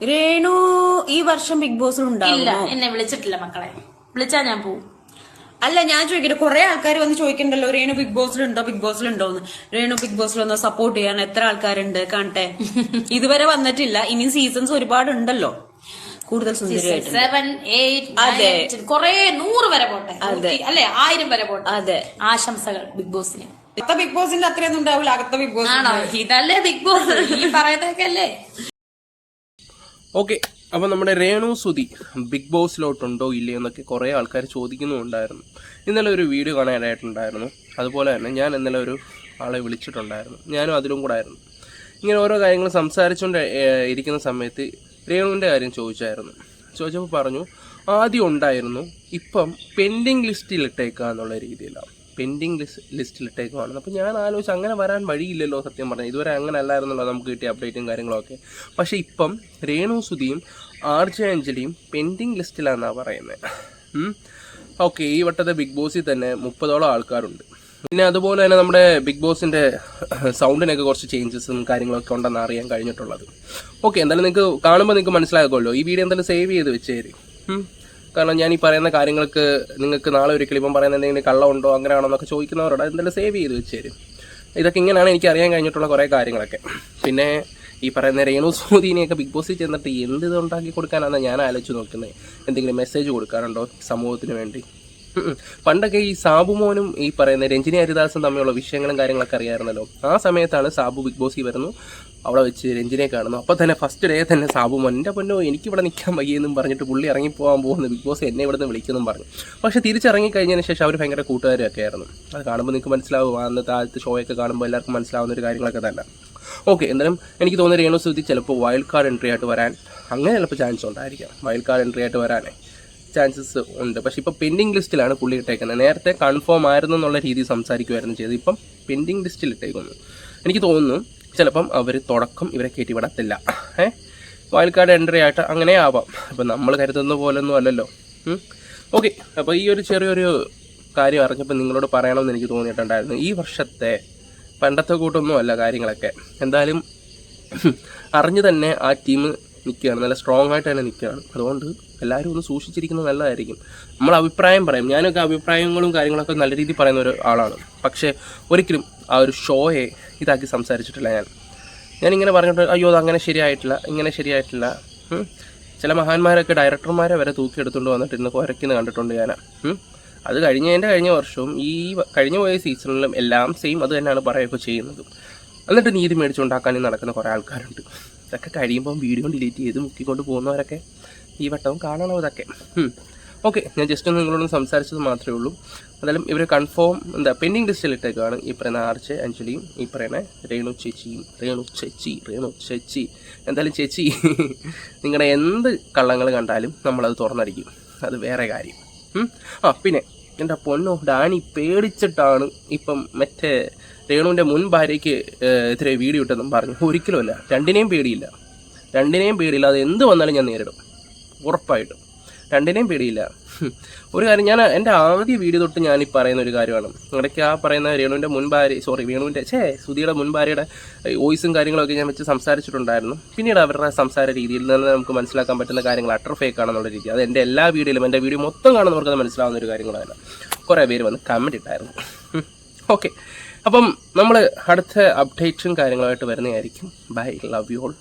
രേണു ഈ വർഷം ബിഗ് ബോസിൽ ഇല്ല ഉണ്ടാവില്ല എന്നെ വിളിച്ചിട്ടില്ല മക്കളെ. വിളിച്ചാ ഞാൻ പോവും. അല്ല ഞാൻ ചോദിക്കട്ടെ കുറെ ആൾക്കാർ വന്ന് ചോദിക്കണ്ടല്ലോ രേണു ബിഗ് ബോസിലുണ്ടോ ബിഗ് ബോസിലുണ്ടോ എന്ന്. രേണു ബിഗ് ബോസിൽ വന്ന് സപ്പോർട്ട് ചെയ്യാൻ എത്ര ആൾക്കാരുണ്ട് കാണട്ടെ. ഇതുവരെ വന്നിട്ടില്ല ഇനി സീസൺസ് ഒരുപാട് ഉണ്ടല്ലോ. കൂടുതൽ സുന്ദരിയായിട്ട് സെവൻ അതെ. എയ്റ്റ് കൊറേ നൂറ് വരെ പോട്ടെ. നൂറ്റി- അല്ലേ ആയിരം വരെ പോട്ടെ. അതെ. ആശംസകൾ ബിഗ് ബോസിന്. അത്ത ബിഗ് ബോസിന്റെ അത്രയൊന്നും ഉണ്ടാവില്ല അകത്ത ബിഗ് ബോസ് ആണോ? ഇതല്ലേ ബിഗ് ബോസ് ഈ പറയുന്നതൊക്കെ അല്ലേ? ഓക്കെ അപ്പോൾ നമ്മുടെ രേണു സുതി ബിഗ് ബോസിലോട്ടുണ്ടോ ഇല്ലയോ എന്നൊക്കെ കുറേ ആൾക്കാർ ചോദിക്കുന്നുണ്ടായിരുന്നു ഇന്നലെ ഒരു വീഡിയോ കാണാനായിട്ടുണ്ടായിരുന്നു. അതുപോലെ തന്നെ ഞാൻ ഇന്നലെ ഒരു ആളെ വിളിച്ചിട്ടുണ്ടായിരുന്നു. ഞാനും അതിലും കൂടെ ആയിരുന്നു ഇങ്ങനെ ഓരോ കാര്യങ്ങൾ സംസാരിച്ചുകൊണ്ട് ഇരിക്കുന്ന സമയത്ത് രേണുവിന്റെ കാര്യം ചോദിച്ചായിരുന്നു. ചോദിച്ചപ്പോൾ പറഞ്ഞു ആദ്യം ഉണ്ടായിരുന്നു ഇപ്പം പെൻഡിങ് ലിസ്റ്റിൽ ഇട്ടേക്കുക എന്നുള്ള രീതിയിലാണ്. പെൻഡിങ് ലിസ്റ്റ് ലിസ്റ്റിൽ ഇട്ടേക്കുവാണ് അപ്പോൾ ഞാൻ ആലോചിച്ച് അങ്ങനെ വരാൻ വഴിയില്ലല്ലോ സത്യം പറഞ്ഞാൽ ഇതുവരെ അങ്ങനെ അല്ലായിരുന്നല്ലോ നമുക്ക് കിട്ടിയ അപ്ഡേറ്റും കാര്യങ്ങളൊക്കെ. പക്ഷേ ഇപ്പം രേണു സുധിയും ആർ ജെ അഞ്ജലിയും പെൻഡിങ് ലിസ്റ്റിലാണെന്നാണ് പറയുന്നത് ഓക്കെ ഈ വട്ടത്തെ ബിഗ് ബോസിൽ തന്നെ മുപ്പതോളം ആൾക്കാരുണ്ട്. പിന്നെ അതുപോലെ തന്നെ നമ്മുടെ ബിഗ് ബോസിന്റെ സൗണ്ടിനൊക്കെ കുറച്ച് ചേഞ്ചസും കാര്യങ്ങളൊക്കെ ഉണ്ടെന്ന് അറിയാൻ കഴിഞ്ഞിട്ടുള്ളത്. ഓക്കെ എന്തായാലും നിങ്ങൾക്ക് കാണുമ്പോൾ നിങ്ങൾക്ക് മനസ്സിലാക്കുമല്ലോ ഈ വീഡിയോ എന്തായാലും സേവ് ചെയ്ത് വെച്ചേര്. കാരണം ഞാൻ ഈ പറയുന്ന കാര്യങ്ങൾക്ക് നിങ്ങൾക്ക് നാളെ ഒരിക്കലും ഇപ്പം പറയുന്ന എന്തെങ്കിലും കള്ളമുണ്ടോ അങ്ങനെയാണോ എന്നൊക്കെ ചോദിക്കുന്നവരോട് എന്തായാലും സേവ് ചെയ്ത് വെച്ചേര് ഇതൊക്കെ ഇങ്ങനെയാണ് എനിക്ക് അറിയാൻ കഴിഞ്ഞിട്ടുള്ള കുറേ കാര്യങ്ങളൊക്കെ. പിന്നെ ഈ പറയുന്ന രേണു സൂദിനെയൊക്കെ ബിഗ് ബോസിൽ ചെന്നിട്ട് എന്ത് ഇത് ഉണ്ടാക്കി കൊടുക്കാനാണ് ഞാൻ ആലോചിച്ച് നോക്കുന്നത് എന്തെങ്കിലും മെസ്സേജ് കൊടുക്കാനുണ്ടോ സമൂഹത്തിന് വേണ്ടി. പണ്ടൊക്കെ ഈ സാബുമോനും ഈ പറയുന്ന രഞ്ജിനി ഹരിദാസും തമ്മിലുള്ള വിഷയങ്ങളും കാര്യങ്ങളൊക്കെ അറിയാമായിരുന്നല്ലോ ആ സമയത്താണ് സാബു ബിഗ് ബോസിൽ വരുന്നു. അവിടെ വെച്ച് രഞ്ജിനെ കാണുന്നു. അപ്പോൾ തന്നെ ഫസ്റ്റ് ഡേ തന്നെ സാബു എന്റെ പൊന്നോ എനിക്കിവിടെ നിൽക്കാൻ വയ്യെന്നും പറഞ്ഞിട്ട് പുള്ളി ഇറങ്ങിപ്പോകാൻ പോകുന്നു. ബിഗ് ബോസ് എന്നെ ഇവിടെ നിന്ന് വിളിക്കുമെന്നും പറഞ്ഞു. പക്ഷേ തിരിച്ചിറങ്ങി കഴിഞ്ഞതിന് ശേഷം അവർ ഭയങ്കര കൂട്ടുകാരൊക്കെ ആയിരുന്നു. അത് കാണുമ്പോൾ നിങ്ങൾക്ക് മനസ്സിലാവും അന്ന് ആദ്യത്തെ ഷോയൊക്കെ കാണുമ്പോൾ എല്ലാവർക്കും മനസ്സിലാവുന്ന ഒരു കാര്യങ്ങളൊക്കെ തന്നെ. ഓക്കെ എന്തായാലും എനിക്ക് തോന്നുന്ന രേണു സുധി ചിലപ്പോൾ വൈൽഡ് കാർഡ് എൻട്രി ആയിട്ട് വരാൻ അങ്ങനെ ചിലപ്പോൾ ചാൻസ് ഉണ്ടായിരിക്കാം. വൈൽഡ് കാർഡ് എൻട്രി ആയിട്ട് വരാനേ ചാൻസസ് ഉണ്ട്. പക്ഷെ ഇപ്പോൾ പെൻഡിങ് ലിസ്റ്റിലാണ് പുള്ളി ഇട്ടേക്കുന്നത്. നേരത്തെ കൺഫേം ആയിരുന്നു എന്നുള്ള രീതിയിൽ സംസാരിക്കുമായിരുന്നു ചെയ്തത്. ഇപ്പം പെൻഡിങ് ലിസ്റ്റിൽ ഇട്ടേക്കുന്നു. എനിക്ക് തോന്നുന്നു ചിലപ്പം അവർ തുടക്കം ഇവരെ കയറ്റി വിടത്തില്ല. ഏ? വൈൽഡ് കാർഡ് എൻട്രി ആയിട്ട് അങ്ങനെ ആവാം. അപ്പം നമ്മൾ കരുതുന്ന പോലൊന്നും അല്ലല്ലോ. ഓക്കെ അപ്പോൾ ഈ ഒരു ചെറിയൊരു കാര്യം അറിഞ്ഞപ്പോൾ നിങ്ങളോട് പറയണമെന്ന് എനിക്ക് തോന്നിയിട്ടുണ്ടായിരുന്നു. ഈ വർഷത്തെ പണ്ടത്തെ കൂട്ടൊന്നും അല്ല കാര്യങ്ങളൊക്കെ. എന്തായാലും അറിഞ്ഞു തന്നെ ആ ടീം നിൽക്കുകയാണ്. നല്ല സ്ട്രോങ് ആയിട്ട് തന്നെ നിൽക്കുകയാണ്. അതുകൊണ്ട് എല്ലാവരും ഒന്ന് സൂക്ഷിച്ചിരിക്കുന്നത് നല്ലതായിരിക്കും. നമ്മൾ അഭിപ്രായം പറയും. ഞാനൊക്കെ അഭിപ്രായങ്ങളും കാര്യങ്ങളൊക്കെ നല്ല രീതിയിൽ പറയുന്ന ഒരു ആളാണ്. പക്ഷേ ഒരിക്കലും ആ ഒരു ഷോയെ ഇതാക്കി സംസാരിച്ചിട്ടില്ല ഞാൻ. ഞാനിങ്ങനെ പറഞ്ഞിട്ട് അയ്യോ അത് അങ്ങനെ ശരിയായിട്ടില്ല ഇങ്ങനെ ശരിയായിട്ടില്ല. ചില മഹാന്മാരൊക്കെ ഡയറക്ടർമാരെ വരെ തൂക്കിയെടുത്തുകൊണ്ട് വന്നിട്ട് ഇന്ന് കുരയ്ക്കുന്ന കണ്ടിട്ടുണ്ട് ഞാൻ. അത് കഴിഞ്ഞതിന്റെ കഴിഞ്ഞ വർഷവും ഈ കഴിഞ്ഞു പോയ സീസണിലും എല്ലാം സെയിം അത് തന്നെയാണ് പറയുകയൊക്കെ ചെയ്യുന്നത്. എന്നിട്ട് നീതി മേടിച്ചുണ്ടാക്കാനും നടക്കുന്ന കുറേ ആൾക്കാരുണ്ട്. ഇതൊക്കെ കഴിയുമ്പം വീഡിയോ ഡിലീറ്റ് ചെയ്ത് മുക്കിക്കൊണ്ട് പോകുന്നവരൊക്കെ ഈ വട്ടവും കാണണം ഇതൊക്കെ. ഓക്കെ ഞാൻ ജസ്റ്റ് ഒന്ന് നിങ്ങളോട് സംസാരിച്ചത് മാത്രമേ ഉള്ളൂ. എന്തായാലും ഇവർ കൺഫേം എന്താ പെൻഡിങ് ലിസ്റ്റിൽ ഇട്ടേക്കാണ് ഈ പറയുന്ന ആർച്ച് അഞ്ജലിയും ഈ പറയുന്ന രേണു ചേച്ചിയും രേണു ചേച്ചി രേണു ചേച്ചി. എന്തായാലും ചേച്ചി നിങ്ങളുടെ എന്ത് കള്ളങ്ങൾ കണ്ടാലും നമ്മളത് തുറന്നടിക്കും. അത് വേറെ കാര്യം. ആ പിന്നെ എന്റെ പൊന്നോ ഡാനി പേടിച്ചിട്ടാണ് ഇപ്പം മറ്റേ രേണുവിന്റെ മുൻ ഭാര്യയ്ക്ക് ഇത്ര വീഡിയോ ഇട്ടെന്നും പറഞ്ഞു. ഒരിക്കലുമല്ല രണ്ടിനെയും പേടിയില്ല. രണ്ടിനെയും പേടിയില്ല. അത് എന്ത് വന്നാലും ഞാൻ നേരിടും. ഉറപ്പായിട്ടും. രണ്ടിനെയും പേടിയില്ല. ഒരു കാര്യം ഞാൻ എന്റെ ആദ്യ വീഡിയോ തൊട്ട് ഞാൻ ഈ പറയുന്ന ഒരു കാര്യമാണ്. ഇടയ്ക്ക് ആ പറയുന്ന രേണുവിന്റെ മുൻ ഭാര്യ സോറി വേണുവിന്റെ ഛേ സുധിയുടെ മുൻ ഭാര്യയുടെ വോയിസും കാര്യങ്ങളൊക്കെ ഞാൻ വെച്ച് സംസാരിച്ചിട്ടുണ്ടായിരുന്നു. പിന്നീട് അവരുടെ സംസാര രീതിയിൽ നിന്ന് നമുക്ക് മനസ്സിലാക്കാൻ പറ്റുന്ന കാര്യങ്ങൾ അട്ടർ ഫേക്ക് ആണെന്നുള്ള രീതി അത് എന്റെ എല്ലാ വീഡിയോയിലും എന്റെ വീഡിയോ മൊത്തം കാണുന്നവർക്ക് അത് മനസ്സിലാവുന്ന ഒരു കാര്യങ്ങളാണ് കുറേ പേര് വന്ന് കമന്റ് ഇട്ടായിരുന്നു. ഓക്കെ. അപ്പം നമ്മൾ അടുത്ത അപ്ഡേറ്റ്സും കാര്യങ്ങളുമായിട്ട് വരുന്നതായിരിക്കും. Bye love you all